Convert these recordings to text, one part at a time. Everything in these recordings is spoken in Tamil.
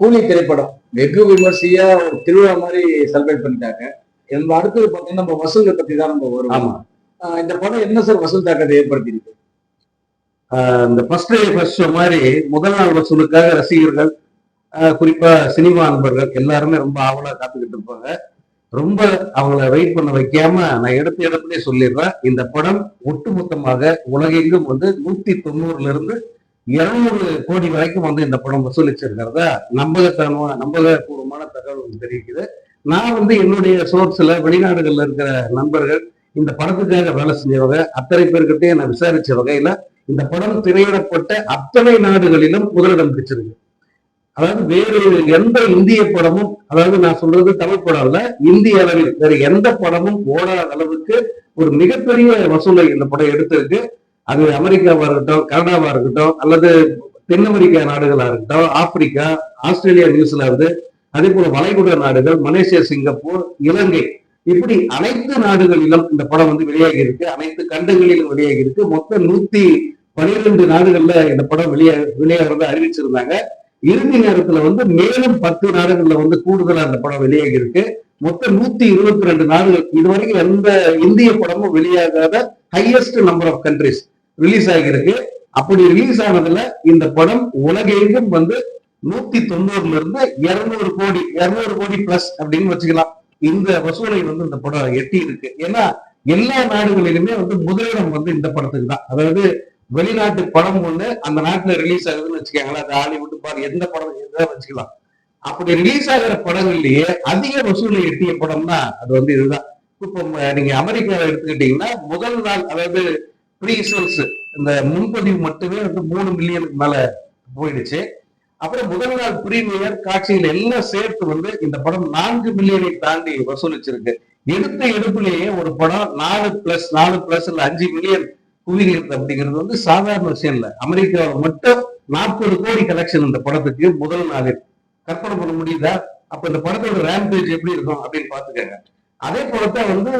கூலி திரைப்படம். வெகு விமர்சையா ஒரு திருவிழா மாதிரி செலிப்ரேட் பண்ணிட்டாங்க. இந்த அடுத்தது பாத்தீங்கன்னா நம்ம வசூலை பத்தி தான் நம்ம வருவோம். இந்த படம் என்ன சார் வசூல் தாக்கத்தை ஏற்படுத்தியிருக்கு? இந்த ஃபர்ஸ்ட் டே ஃபர்ஸ்ட் ஷோ மாதிரி முதல் நாள் வசூலுக்காக ரசிகர்கள் ஆஹ் குறிப்பா சினிமா அன்பர்கள் எல்லாருமே ரொம்ப ஆவலா காத்துக்கிட்டு இருப்பாங்க. ரொம்ப அவங்கள வெயிட் பண்ண வைக்காம நான் எடுத்த இடத்துலயே சொல்லிடுறேன். இந்த படம் ஒட்டுமொத்தமாக உலகெங்கும் வந்து நூத்தி தொண்ணூறுல இருந்து இருநூறு கோடி வரைக்கும் வந்து இந்த படம் வசூலிச்சிருக்கிறத நம்பகத்தனமா நம்பகபூர்வமான தகவல் தெரிவிக்குது. நான் வந்து என்னுடைய சோர்ஸ்ல வெளிநாடுகள்ல இருக்கிற நண்பர்கள் இந்த படத்துக்காக வேலை செஞ்சவங்க அத்தனை பேர்கிட்டயே நான் விசாரிச்ச வகையில இந்த படம் திரையிடப்பட்ட அத்தனை நாடுகளிலும் முதலிடம் பிடிச்சிருக்கு அதாவது வேறு எந்த இந்திய படமும் அதாவது நான் சொல்றது தமிழ் படம் இல்ல இந்திய அளவில் வேற எந்த படமும் ஓடாத அளவுக்கு ஒரு மிகப்பெரிய வசூலை இந்த படம் எடுத்திருக்கு. அது அமெரிக்காவா இருக்கட்டும் கனடாவா இருக்கட்டும் அல்லது தென் அமெரிக்கா நாடுகளா இருக்கட்டும் ஆப்பிரிக்கா ஆஸ்திரேலியா நியூசிலாந்து அதே போல வளைகுடா நாடுகள் மலேசியா சிங்கப்பூர் இலங்கை. இப்படி அனைத்து நாடுகளிலும் இந்த படம் வந்து வெளியாகி இருக்கு. அனைத்து கண்டங்களிலும் வெளியாகி இருக்கு. மொத்தம் நூத்தி பனிரெண்டு நாடுகள்ல இந்த படம் வெளியாக வெளியாகிறத அறிவிச்சிருந்தாங்க. இறுதி நேரத்துல வந்து மேலும் பத்து நாடுகள்ல வந்து கூடுதலா அந்த படம் வெளியாகி இருக்கு. மொத்தம் நூத்தி இருபத்தி ரெண்டு நாடுகள். இதுவரைக்கும் எந்த இந்திய படமும் வெளியாகாத highest number of countries release ஆகியிருக்கு. அப்படி ரிலீஸ் ஆனதுல இந்த படம் உலகெங்கும் வந்து நூத்தி தொண்ணூறுல இருந்து இருநூறு கோடி இருநூறு கோடி பிளஸ் அப்படின்னு வச்சுக்கலாம். இந்த வசூலை வந்து இந்த படம் எட்டி இருக்கு ஏன்னா எல்லா நாடுகளிலுமே வந்து முதலிடம் வந்து இந்த படத்துக்கு தான். அதாவது வெளிநாட்டு படம் ஒண்ணு அந்த நாட்டுல ரிலீஸ் ஆகுதுன்னு வச்சுக்கோங்களேன். அது ஹாலிவுட் பார் எந்த படம் எதாவது வச்சுக்கலாம். அப்படி ரிலீஸ் ஆகிற படங்கள்லயே அதிக வசூலை எட்டிய படம்னா அது வந்து இதுதான். இப்போ நீங்க அமெரிக்காவை எடுத்துக்கிட்டீங்கன்னா முதல் நாள் அதாவது ப்ரீ சேல்ஸ் இந்த முன்பதிவு மட்டுமே வந்து மூணு மில்லியனுக்கு மேல போயிடுச்சு. அப்புறம் முதல் நாள் பிரீமியர் காட்சிகள் எல்லாம் சேர்த்து வந்து இந்த படம் நான்கு மில்லியனை தாண்டி வசூலிச்சிருக்கு. எடுத்த எடுப்புலேயே ஒரு படம் நாலு பிளஸ் நாலு பிளஸ் இல்ல அஞ்சு மில்லியன் குவிகிறது அப்படிங்கிறது வந்து சாதாரண விஷயம் இல்ல. அமெரிக்காவில் மட்டும் நாற்பது கோடி கலெக்ஷன் இந்த படத்துக்கு முதல் நாளில். கற்பனை பண்ண முடியுதா? அப்ப இந்த படத்தோட ரேம்பேஜ் எப்படி இருக்கும் அப்படின்னு பாத்துக்கங்க அதே போலத்தான் வந்து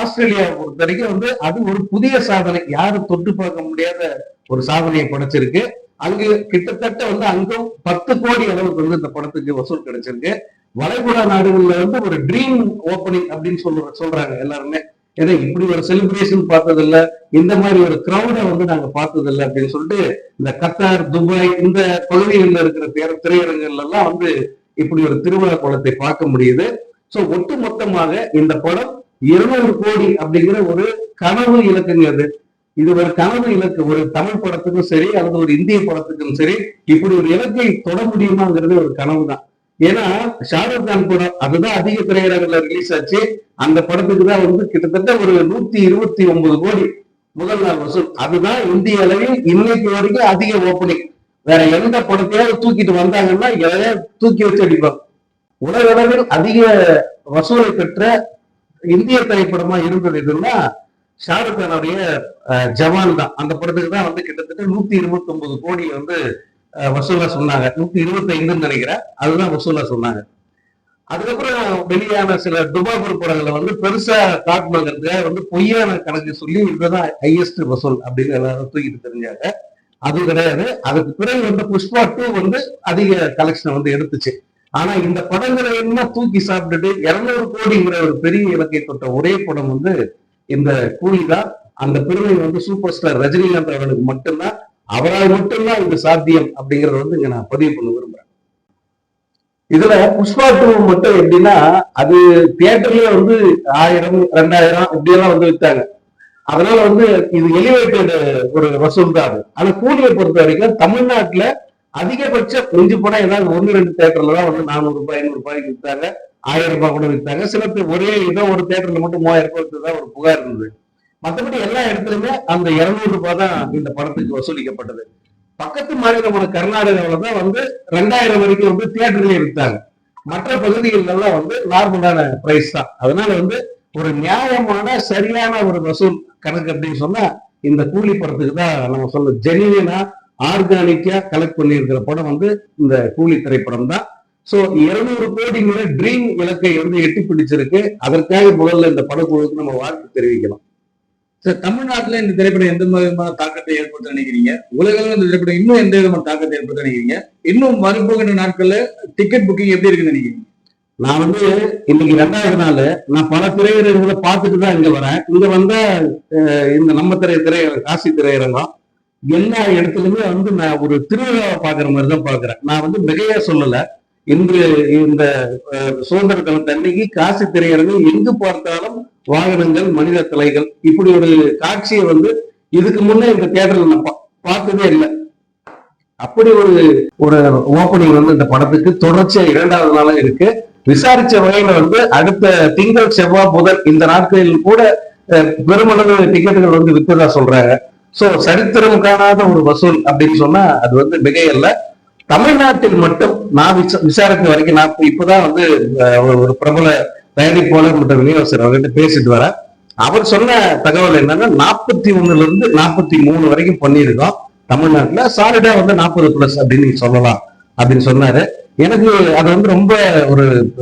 ஆஸ்திரேலியா பொறுத்த வரைக்கும் வந்து அது ஒரு புதிய சாதனை. யாரும் தொட்டு பார்க்க முடியாத ஒரு சாதனையை படைச்சிருக்கு. அங்கு கிட்டத்தட்ட வந்து அங்கும் பத்து கோடி அளவுக்கு வந்து இந்த படத்துக்கு வசூல் கிடைச்சிருக்கு. வளைகுடா நாடுகள்ல வந்து ஒரு ட்ரீம் ஓப்பனிங் அப்படின்னு சொல்ற சொல்றாங்க எல்லாருமே. ஏன்னா இப்படி ஒரு செலிப்ரேஷன் பார்த்தது இல்ல இந்த மாதிரி ஒரு கிரௌட வந்து நாங்க பார்த்தது இல்லை அப்படின்னு சொல்லிட்டு இந்த கத்தார் துபாய் இந்த பகுதிகளில் இருக்கிற திரையரங்குகள் எல்லாம் வந்து இப்படி ஒரு திருவிழா குளத்தை பார்க்க முடியுது. சோ ஒட்டு மொத்தமாக இந்த படம் இருநூறு கோடி அப்படிங்கிற ஒரு கனவு இலக்குங்கிறது இது ஒரு கனவு இலக்கு. ஒரு தமிழ் படத்துக்கும் சரி அல்லது ஒரு இந்திய படத்துக்கும் சரி இப்படி ஒரு இலக்கை தொட முடியுமாங்கிறது ஒரு கனவு தான் ஏன்னா ஷாருக் கான் படம் அதுதான் அதிக திரையரங்குல ரிலீஸ் ஆச்சு. அந்த படத்துக்கு தான் வந்து கிட்டத்தட்ட ஒரு நூத்தி இருபத்தி ஒன்பது கோடி முதல் நாள் வசூல். அதுதான் இந்திய அளவில் இன்னைக்கு வரைக்கும் அதிக ஓப்பனிங் வேற எந்த படத்தையாவது தூக்கிட்டு வந்தாங்கன்னா எதையாவது தூக்கி வச்சு அடிப்பாங்க. உலகளவில் அதிக வசூலை பெற்ற இந்திய திரைப்படமா இருந்தது எதுன்னா ஷாருக் கானுடைய அஹ், ஜவான் தான். அந்த படத்துக்கு தான் வந்து கிட்டத்தட்ட நூத்தி இருபத்தி ஒன்பது கோடி வந்து வசூலா சொன்னாங்க. நூத்தி இருபத்தி ஐந்துன்னு நினைக்கிறேன். அதுதான் வசூலா சொன்னாங்க. அதுக்கப்புறம் வெளியான சில துபாபூர் படங்களை வந்து பெருசா காட்டணுங்கிறதுக்காக வந்து பொய்யான கணக்கு சொல்லி இதுதான் ஹையஸ்ட் வசூல் அப்படின்னு எல்லாரும் தூக்கிட்டு தெரிஞ்சாங்க. அது கிடையாது. அதுக்கு பிறகு வந்து புஷ்பா டூ வந்து அதிக கலெக்ஷன் வந்து எடுத்துச்சு. ஆனா இந்த படங்களை எல்லாம் தூக்கி சாப்பிட்டுட்டு இருநூறு கோடிங்கிற ஒரு பெரிய இலக்கை தொட்ட ஒரே படம் வந்து இந்த கூலி தான் அந்த பெருமை வந்து சூப்பர் ஸ்டார் ரஜினிகாந்த் அவர்களுக்கு மட்டும்தான். அவரால் மட்டும்தான் இது சாத்தியம் அப்படிங்கறத வந்து இங்க நான் பதிவு பண்ண விரும்புறேன். இதுல புஷ்பா டூ மட்டும் எப்படின்னா அது தியேட்டர்லயே வந்து ஆயிரம் ரெண்டாயிரம் இப்படியெல்லாம் வந்து வித்தாங்க. அதனால வந்து இது எலிவேட்டட் ஒரு வசூல் தான் அது. ஆனா கூலியை பொறுத்த வரைக்கும் தமிழ்நாட்டுல அதிகபட்சம் மிஞ்சி போனா ஏதாவது ஒன்று ரெண்டு தேட்டர்ல தான் வந்து நானூறு ரூபாய் ஐநூறு ரூபாய்க்கு விற்றாங்க ஆயிரம் ரூபாய் கூட விற்றாங்க சில பேர் ஒரே ஏதோ ஒரு தேட்டர்ல மட்டும் மூவாயிரம் ரூபாய் வித்ததா ஒரு புகார் இருந்தது. மற்றபடி எல்லா இடத்துலயுமே அந்த இருநூறு ரூபாய் தான் இந்த படத்துக்கு வசூலிக்கப்பட்டது. பக்கத்து மாநிலமான கர்நாடகாவில தான் வந்து ரெண்டாயிரம் வரைக்கும் வந்து தியேட்டர்லயே விற்றாங்க மற்ற பகுதிகளெல்லாம் வந்து நார்மலான பிரைஸ் தான். அதனால வந்து ஒரு நியாயமான சரியான ஒரு வசூல் கணக்கு அப்படின்னு சொன்னா இந்த கூலி படத்துக்கு தான் நம்ம சொல்ல ஜெனினா ஆர்கானிக்கா கலெக்ட் பண்ணியிருக்கிற படம் வந்து இந்த கூலி திரைப்படம் தான். சோ இருநூறு கோடிங்கிற ட்ரீம் இலக்கை வந்து எட்டி பிடிச்சிருக்கு. அதற்காக முதல்ல இந்த படக்குழுவுக்கு நம்ம வாழ்த்து தெரிவிக்கலாம் சார் தமிழ்நாட்டுல இந்த திரைப்படம் எந்த விதமான தாக்கத்தை ஏற்படுத்த நினைக்கிறீங்க? உலகளவில் இந்த திரைப்படம் இன்னும் எந்த விதமான தாக்கத்தை ஏற்படுத்த நினைக்கிறீங்க? இன்னும் வரப்போகின்ற நாட்கள்ல டிக்கெட் புக்கிங் எப்படி இருக்குன்னு நினைக்கிறீங்க? நான் வந்து இன்னைக்கு ரெண்டாயிரம் நாள் நான் பல திரையரங்களை பார்த்துட்டு தான் இங்க வரேன். இங்க வந்தா இந்த நம்ம திரை திரையரங்கம் காசி திரையரங்கம் எல்லா இடத்துலயுமே வந்து நான் ஒரு திருவிழாவை பாக்குற மாதிரி தான் பாக்குறேன் நான் வந்து மிகையா சொல்லல. இன்று இந்த சுதந்திர தினத்து அன்னைக்கு காசி திரையரங்கம் எங்கு பார்த்தாலும் வாகனங்கள் மனித தலைகள். இப்படி ஒரு காட்சியை வந்து இதுக்கு முன்னே இந்த தேட்டர்ல நான் பா- பார்த்ததே இல்லை. அப்படி ஒரு ஒரு ஓப்பனிங் வந்து இந்த படத்துக்கு தொடர்ச்சியா இரண்டாவது நாளும் இருக்கு. விசாரிச்ச வகையில வந்து அடுத்த திங்கள் செவ்வாய் புதன் இந்த நாட்களில் கூட பெருமளவு டிக்கெட்டுகள் வந்து வித்ததா சொல்றாங்க. சோ சரித்திரம் காணாத ஒரு வசூல் அப்படின்னு சொன்னா அது வந்து மிகையல்ல. தமிழ்நாட்டில் மட்டும் நான் விசா- விசாரித்த வரைக்கும் நான் இப்பதான் வந்து ஒரு- ஒரு பிரபல தயாரிப்பாளர் மற்றும் விநியோகஸ்தர் அவர்கிட்ட பேசிட்டு வரேன். அவர் சொன்ன தகவல் என்னன்னா நாற்பத்தி ஒண்ணுல இருந்து நாற்பத்தி மூணு வரைக்கும் பண்ணியிருக்கோம். தமிழ்நாட்டுல சாலிடா வந்து நாற்பது பிளஸ் அப்படின்னு சொல்லலாம் அப்படின்னு சொன்னாரு. எனக்கு அது வந்து ரொம்ப ஒரு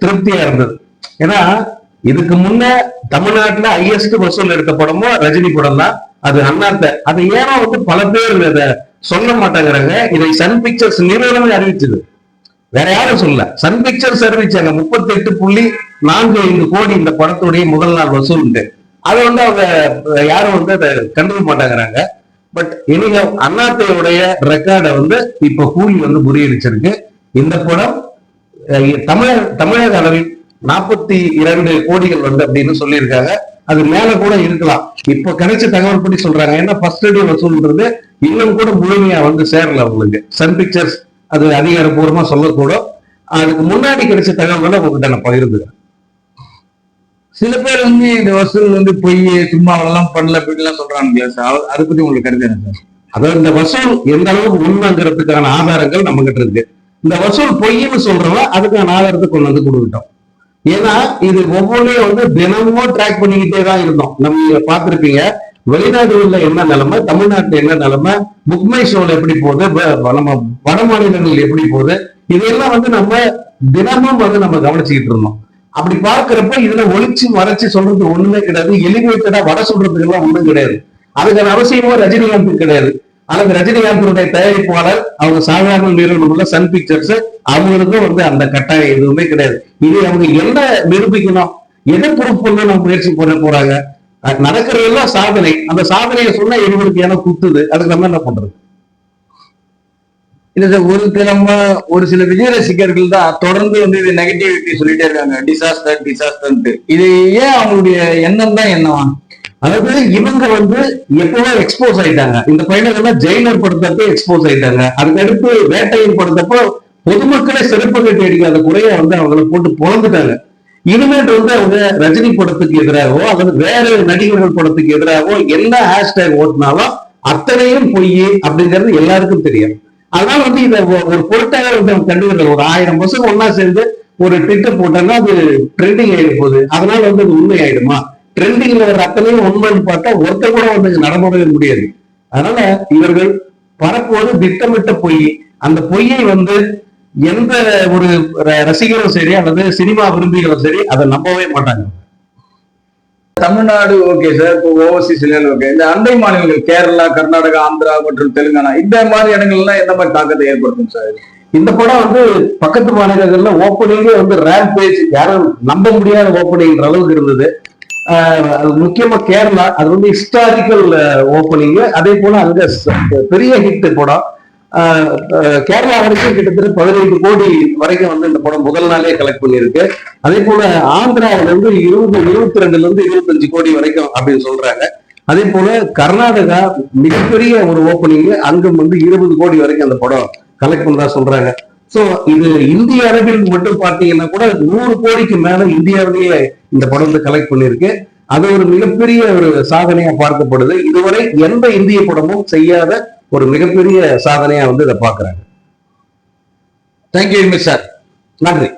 திருப்தியா இருந்தது. ஏன்னா இதுக்கு முன்ன தமிழ்நாட்டுல ஹையஸ்ட் வசூல் எடுத்த படமும் ரஜினி படம் தான் அது அண்ணாத்த. அது ஏன்னா வந்து பல பேர் இதை சொல்ல மாட்டேங்கிறாங்க. இதை சன் பிக்சர்ஸ் நிறுவனமே அறிவிச்சது வேற யாரும் சொல்லல. சன் பிக்சர்ஸ் அறிவிச்சாங்க முப்பத்தி எட்டு புள்ளி நான்கு ஐந்து கோடி இந்த படத்துடைய முதல் நாள் வசூல் உண்டு அதை வந்து அவங்க யாரும் வந்து அதை கண்டுக்க மாட்டேங்கிறாங்க. பட் இனிங்க அண்ணாத்தையுடைய ரெக்கார்டை வந்து இப்ப கூலி வந்து முறியடிச்சிருக்கு. இந்த படம் அஹ், தமிழக தமிழக அளவில் நாற்பத்தி இரண்டு கோடிகள் வந்து அப்படின்னு சொல்லியிருக்காங்க. அது மேல கூட இருக்கலாம். இப்ப கிடைச்ச தகவல் படி சொல்றாங்க. ஏன்னா ஃபர்ஸ்ட் டே வசூல்ன்றது இன்னும் கூட முழுமையா வந்து சேரல உங்களுக்கு. சன் பிக்சர்ஸ் அது அதிகாரப்பூர்வமா சொல்லக்கூடும். அதுக்கு முன்னாடி கிடைச்ச தகவல்களை உங்ககிட்ட நான் பகிர்ந்துக்கிறேன். சில பேர் வந்து இந்த வசூல் வந்து பொய் சும்மா அதெல்லாம் பண்ணல அப்படின்லாம் சொல்றாங்க சார். அதை பத்தி உங்களுக்கு கருத்து என்ன சார்? அதாவது இந்த வசூல் எந்த அளவுக்கு உண்மைங்கிறதுக்கான ஆதாரங்கள் நம்ம கிட்ட இருக்கு. இந்த வசூல் பொய்ன்னு சொல்றவங்க அதுக்கான ஆதாரத்தை கொண்டு வந்து கொடுக்கிட்டோம். ஏன்னா இது ஒவ்வொன்றையும் வந்து தினமும் ட்ராக் பண்ணிக்கிட்டே தான் இருந்தோம். நம்ம பார்த்திருப்பீங்க வெளிநாடுகள்ல என்ன நிலைமை தமிழ்நாட்டுல என்ன நிலைமை புக்மை ஷோல எப்படி போகுது வ- நம்ம வட மாநிலங்கள் எப்படி போகுது இதெல்லாம் வந்து நம்ம தினமும் வந்து நம்ம கவனிச்சுக்கிட்டு இருந்தோம். அப்படி பார்க்கிறப்ப இதுல ஒளிச்சு மறைச்சு சொல்றது ஒண்ணுமே கிடையாது. எலிவேட்டடா வட சொல்றதுக்கு எல்லாம் ஒண்ணும் கிடையாது. அதுக்கான அவசியமும் ரஜினிகாந்த் கிடையாது. அல்லது ரஜினிகாந்தனுடைய தயாரிப்பாளர் அவங்க சாதாரண நிறுவனம் உள்ள சன் பிக்சர்ஸ் அவங்களுக்கும் வந்து அந்த கட்டாயம் எதுவுமே கிடையாது. இது அவங்க என்ன நிரூபிக்கணும்? எதை பொறுப்புன்னு நம்ம முயற்சி பண்ண போறாங்க? நடக்கிறது எல்லாம் சாதனை. அந்த சாதனையை சொன்னா இவங்களுக்கு ஏன்னா குத்துது. அதுக்கு நம்ம என்ன பண்றது? இல்ல சார் ஒரு நம்ம ஒரு சில விஜய் ரசிகர்கள் தான் தொடர்ந்து வந்து இது நெகட்டிவிட்டி சொல்லிட்டே இருக்காங்க. டிசாஸ்டர் டிசாஸ்டர்ன்ட்டு இது ஏன் அவங்களுடைய எண்ணம் தான் என்னவா? அதாவது இவங்க வந்து எப்பவோ எக்ஸ்போஸ் ஆயிட்டாங்க. இந்த பையனுக்கெல்லாம் ஜெயிலர் படுத்தப்போ எக்ஸ்போஸ் ஆயிட்டாங்க. அதுக்கடுத்து வேட்டையின் படுத்தப்போ பொதுமக்களே சிறப்பு கட்டி அடிக்காத குறைய வந்து அவங்கள போட்டு பொழந்துட்டாங்க இனிமேட்டு வந்து அவங்க ரஜினி படத்துக்கு எதிராகவோ அல்லது வேற நடிகர்கள் படத்துக்கு எதிராகவோ என்ன ஹேஷ்டேக் ஓட்டினாலும் அத்தனையும் பொய் அப்படிங்கிறது எல்லாருக்கும் தெரியும். அதனால வந்து இதை ஒரு பொருட்டாக வந்து அவங்க கண்டுகிறது ஒரு ஆயிரம் வருஷம் ஒன்னா சேர்ந்து ஒரு ட்விட்டர் போட்டாங்கன்னா அது ட்ரெண்டிங் ஆயிடும் போகுது. அதனால வந்து அது உண்மை ஆயிடுமா ட்ரெண்டிங்ல வர அத்தனையும் உண்மைன்னு பார்த்தா ஒருத்தர் கூட வந்து நடமாடவே முடியாது. அதனால இவர்கள் பரப்புவது திட்டமிட்ட பொய். அந்த பொய்யை வந்து எந்த ஒரு ரசிகரும் சரி அல்லது சினிமா விரும்பிகளும் சரி அதை நம்பவே மாட்டாங்க. Tamil Nadu okay sir. இப்போ ஓவர்சீஸ் ஓகே. இந்த அண்டை மாநிலங்கள் கேரளா கர்நாடகா ஆந்திரா மற்றும் தெலுங்கானா இந்த மாதிரி இடங்கள்லாம் எந்த மாதிரி தாக்கத்தை ஏற்படுத்தும் சார்? இந்த படம் வந்து பக்கத்து மாநிலங்கள்ல ஓப்பனிங்கே வந்து ரேம் பேஜ் யாரும் நம்ப முடியாத ஓப்பனிங் அளவுக்கு இருந்தது. முக்கியமா கேரளா அது வந்து ஹிஸ்டாரிக்கல் ஓப்பனிங் அதே போல அங்க பெரிய ஹிட் படம். ஆஹ் கேரளா வரைக்கும் கிட்டத்தட்ட பதினைந்து கோடி வரைக்கும் வந்து இந்த படம் முதல் நாளே கலெக்ட் பண்ணியிருக்கு. அதே போல ஆந்திராவில இருந்து இருபது இருபத்தி ரெண்டுல இருந்து இருபத்தஞ்சு கோடி வரைக்கும் அப்படின்னு சொல்றாங்க. அதே போல கர்நாடகா மிகப்பெரிய ஒரு ஓப்பனிங் அங்கும் வந்து இருபது கோடி வரைக்கும் அந்த படம் கலெக்ட் பண்றதா சொல்றாங்க. சோ இது இந்திய அளவில் மட்டும் பார்த்தீங்கன்னா கூட நூறு கோடிக்கு மேல இந்தியாவிலேயே இந்த படம் வந்து கலெக்ட் பண்ணிருக்கு அது ஒரு மிகப்பெரிய ஒரு சாதனையா பார்க்கப்படுது. இதுவரை எந்த இந்திய படமும் செய்யாத ஒரு மிகப்பெரிய சாதனையா வந்து இதை பாக்குறாங்க தேங்க்யூ சார் நன்றி.